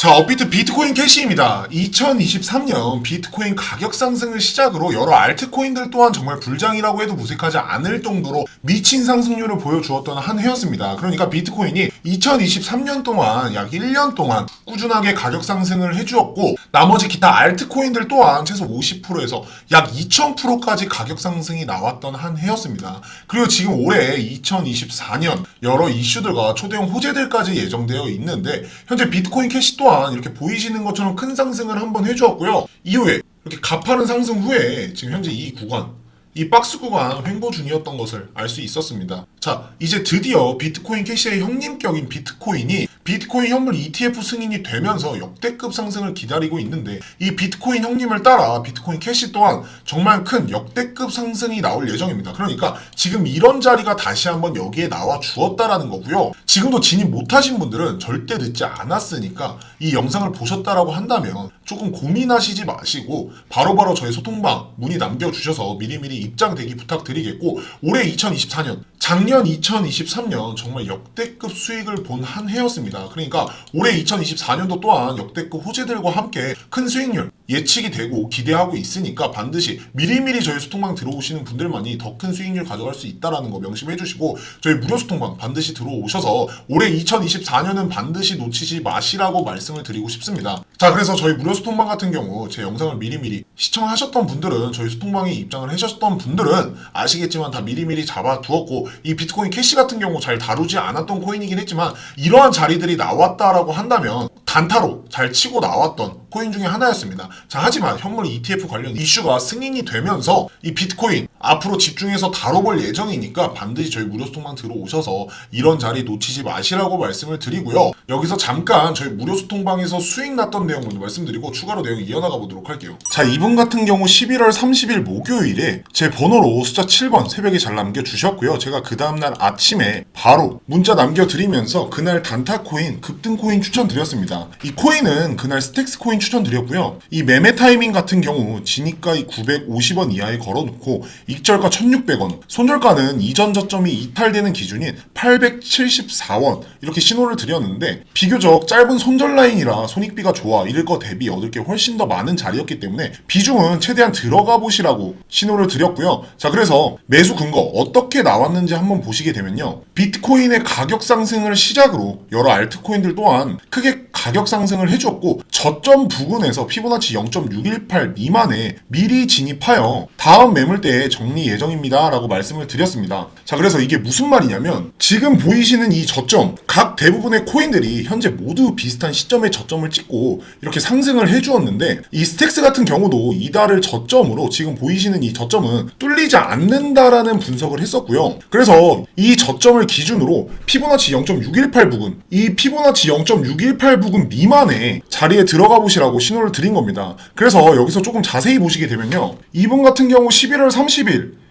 자, 업비트 비트코인 캐시입니다. 2023년 비트코인 가격 상승을 시작으로 여러 알트코인들 또한 정말 불장이라고 해도 무색하지 않을 정도로 미친 상승률을 보여주었던 한 해였습니다. 그러니까 비트코인이 2023년 동안 약 1년 동안 꾸준하게 가격 상승을 해주었고 나머지 기타 알트코인들 또한 최소 50%에서 약 2000%까지 가격 상승이 나왔던 한 해였습니다. 그리고 지금 올해 2024년 여러 이슈들과 초대형 호재들까지 예정되어 있는데 현재 비트코인 캐시 또한 이렇게 보이시는 것처럼 큰 상승을 한번 해주었고요. 이후에 이렇게 가파른 상승 후에 지금 현재 이 구간 이 박스 구간 횡보 중이었던 것을 알 수 있었습니다. 자, 이제 드디어 비트코인 캐시의 형님격인 비트코인이 비트코인 현물 ETF 승인이 되면서 역대급 상승을 기다리고 있는데 이 비트코인 형님을 따라 비트코인 캐시 또한 정말 큰 역대급 상승이 나올 예정입니다. 그러니까 지금 이런 자리가 다시 한번 여기에 나와 주었다라는 거고요. 지금도 진입 못하신 분들은 절대 늦지 않았으니까 이 영상을 보셨다라고 한다면 조금 고민하시지 마시고 바로바로 저희 소통방 문의 남겨주셔서 미리미리 입장 대기 부탁드리겠고 올해 2024년 작년 2023년 정말 역대급 수익을 본 한 해였습니다. 그러니까 올해 2024년도 또한 역대급 호재들과 함께 큰 수익률 예측이 되고 기대하고 있으니까 반드시 미리미리 저희 소통방 들어오시는 분들만이 더 큰 수익률 가져갈 수 있다라는 거 명심해 주시고 저희 무료 소통방 반드시 들어오셔서 올해 2024년은 반드시 놓치지 마시라고 말씀을 드리고 싶습니다. 자 그래서 저희 무료 소통방 같은 경우 제 영상을 미리미리 시청하셨던 분들은 저희 소통방에 입장을 하셨던 분들은 아시겠지만 다 미리미리 잡아두었고 이 비트코인 캐시 같은 경우 잘 다루지 않았던 코인이긴 했지만 이러한 자리들이 나왔다라고 한다면 단타로 잘 치고 나왔던 코인 중에 하나였습니다. 자, 하지만 현물 ETF 관련 이슈가 승인이 되면서 이 비트코인 앞으로 집중해서 다뤄볼 예정이니까 반드시 저희 무료 소통방 들어오셔서 이런 자리 놓치지 마시라고 말씀을 드리고요. 여기서 잠깐 저희 무료 소통방에서 수익 났던 내용 먼저 말씀드리고 추가로 내용 이어나가 보도록 할게요. 자, 이분 같은 경우 11월 30일 목요일에 제 번호로 숫자 7번 새벽에 잘 남겨주셨고요. 제가 그 다음날 아침에 바로 문자 남겨드리면서 그날 단타 코인, 급등 코인 추천드렸습니다. 이 코인은 그날 스택스 코인 추천드렸고요. 이 매매 타이밍 같은 경우 진입가 950원 이하에 걸어놓고 익절가 1600원, 손절가는 이전 저점이 이탈되는 기준인 874원 이렇게 신호를 드렸는데 비교적 짧은 손절 라인이라 손익비가 좋아 이럴 거 대비 얻을 게 훨씬 더 많은 자리였기 때문에 비중은 최대한 들어가 보시라고 신호를 드렸고요. 자 그래서 매수 근거 어떻게 나왔는지 한번 보시게 되면요. 비트코인의 가격 상승을 시작으로 여러 알트코인들 또한 크게 가격 상승을 해줬고 저점 부근에서 피보나치 0.618 미만에 미리 진입하여 다음 매물대에 정리 예정입니다 라고 말씀을 드렸습니다. 자 그래서 이게 무슨 말이냐면 지금 보이시는 이 저점 각 대부분의 코인들이 현재 모두 비슷한 시점에 저점을 찍고 이렇게 상승을 해주었는데 이 스택스 같은 경우도 이달을 저점으로 지금 보이시는 이 저점은 뚫리지 않는다라는 분석을 했었고요. 그래서 이 저점을 기준으로 피보나치 0.618 부근 이 피보나치 0.618 부근 미만의 자리에 들어가 보시라고 신호를 드린 겁니다. 그래서 여기서 조금 자세히 보시게 되면요. 이분 같은 경우 11월 30일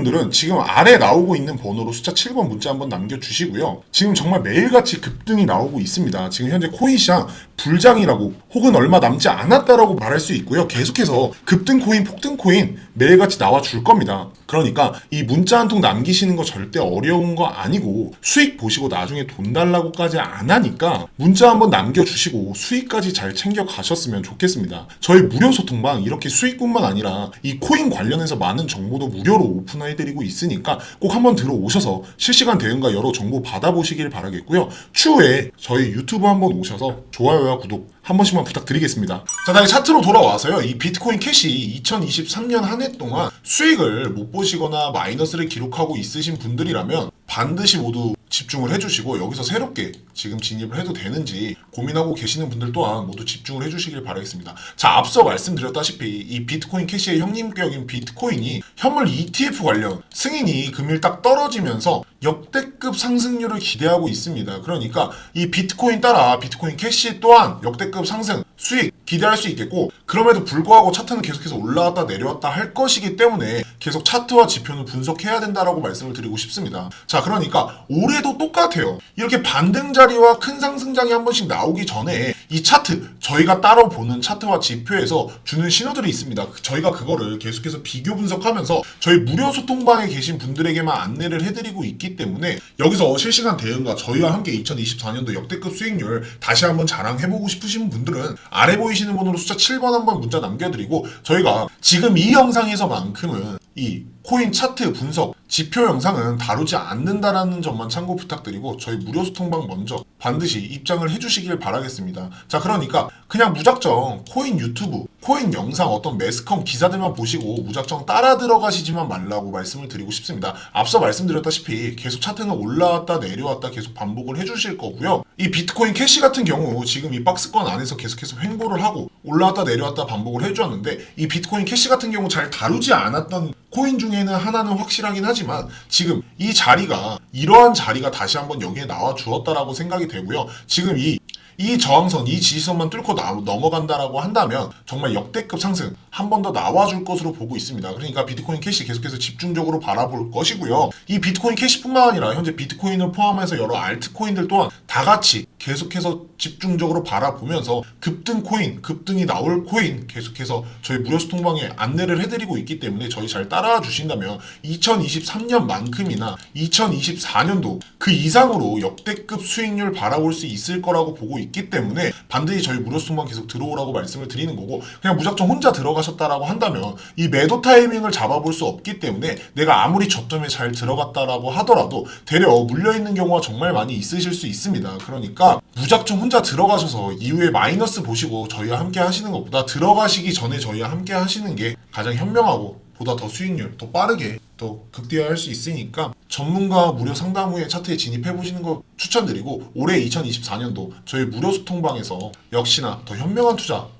분들은 지금 아래 나오고 있는 번호로 숫자 7번 문자 한번 남겨주시고요. 지금 정말 매일같이 급등이 나오고 있습니다. 지금 현재 코인 시장 불장이라고 혹은 얼마 남지 않았다라고 말할 수 있고요. 계속해서 급등 코인, 폭등 코인 매일같이 나와 줄 겁니다. 그러니까 이 문자 한 통 남기시는 거 절대 어려운 거 아니고 수익 보시고 나중에 돈 달라고까지 안 하니까 문자 한번 남겨주시고 수익까지 잘 챙겨 가셨으면 좋겠습니다. 저희 무료 소통방 이렇게 수익뿐만 아니라 이 코인 관련해서 많은 정보도 무료로 오픈 해드리고 있으니까 꼭 한번 들어오셔서 실시간 대응과 여러 정보 받아보시길 바라겠고요. 추후에 저희 유튜브 한번 오셔서 좋아요와 구독 한 번씩만 부탁드리겠습니다. 자, 다시 차트로 돌아와서요. 이 비트코인 캐시 2023년 한 해 동안 수익을 못 보시거나 마이너스를 기록하고 있으신 분들이라면 반드시 모두 집중을 해주시고 여기서 새롭게 지금 진입을 해도 되는지 고민하고 계시는 분들 또한 모두 집중을 해주시길 바라겠습니다. 자, 앞서 말씀드렸다시피 이 비트코인 캐시의 형님격인 비트코인이 현물 ETF 관련 승인이 금일 딱 떨어지면서 역대급 상승률을 기대하고 있습니다. 그러니까 이 비트코인 따라 비트코인 캐시 또한 역대급 상승 수익 기대할 수 있겠고 그럼에도 불구하고 차트는 계속해서 올라왔다 내려왔다 할 것이기 때문에 계속 차트와 지표는 분석해야 된다라고 말씀을 드리고 싶습니다. 자, 그러니까 올해도 똑같아요. 이렇게 반등 자리와 큰 상승장이 한 번씩 나오기 전에 이 차트 저희가 따로 보는 차트와 지표에서 주는 신호들이 있습니다. 저희가 그거를 계속해서 비교 분석하면서 저희 무료 소통방에 계신 분들에게만 안내를 해드리고 있기 때문에 여기서 실시간 대응과 저희와 함께 2024년도 역대급 수익률 다시 한번 자랑해보고 싶으신 분들은 아래 보이시는 번호로 숫자 7번 한번 문자 남겨드리고 저희가 지금 이 영상에서만큼은 이 코인 차트 분석 지표 영상은 다루지 않는다라는 점만 참고 부탁드리고 저희 무료 소통방 먼저 반드시 입장을 해주시길 바라겠습니다. 자 그러니까 그냥 무작정 코인 유튜브 코인 영상 어떤 매스컴 기사들만 보시고 무작정 따라 들어가시지만 말라고 말씀을 드리고 싶습니다. 앞서 말씀드렸다시피 계속 차트는 올라왔다 내려왔다 계속 반복을 해주실 거고요. 이 비트코인 캐시 같은 경우 지금 이 박스권 안에서 계속해서 횡보를 하고 올라왔다 내려왔다 반복을 해주었는데 이 비트코인 캐시 같은 경우 잘 다루지 않았던 코인 중에는 하나는 확실하긴 하지만 지금 이 자리가 이러한 자리가 다시 한번 여기에 나와 주었다라고 생각이 되고요. 지금 이 이 저항선, 이 지지선만 뚫고 나- 넘어간다라고 한다면 정말 역대급 상승 한 번 더 나와줄 것으로 보고 있습니다. 그러니까 비트코인 캐시 계속해서 집중적으로 바라볼 것이고요. 이 비트코인 캐시뿐만 아니라 현재 비트코인을 포함해서 여러 알트코인들 또한 다 같이 계속해서 집중적으로 바라보면서 급등 코인, 급등이 나올 코인 계속해서 저희 무료 소통방에 안내를 해드리고 있기 때문에 저희 잘 따라와 주신다면 2023년만큼이나 2024년도 그 이상으로 역대급 수익률 바라볼 수 있을 거라고 보고 있기 때문에 반드시 저희 무료 소통방 계속 들어오라고 말씀을 드리는 거고 그냥 무작정 혼자 들어가셨다라고 한다면 이 매도 타이밍을 잡아볼 수 없기 때문에 내가 아무리 저점에 잘 들어갔다라고 하더라도 되려 물려 있는 경우가 정말 많이 있으실 수 있습니다. 그러니까 무작정 혼자 들어가셔서 이후에 마이너스 보시고 저희와 함께 하시는 것보다 들어가시기 전에 저희와 함께 하시는 게 가장 현명하고 보다 더 수익률 더 빠르게 더 극대화할 수 있으니까 전문가 무료 상담 후에 차트에 진입해 보시는 거 추천드리고 올해 2024년도 저희 무료 소통방에서 역시나 더 현명한 투자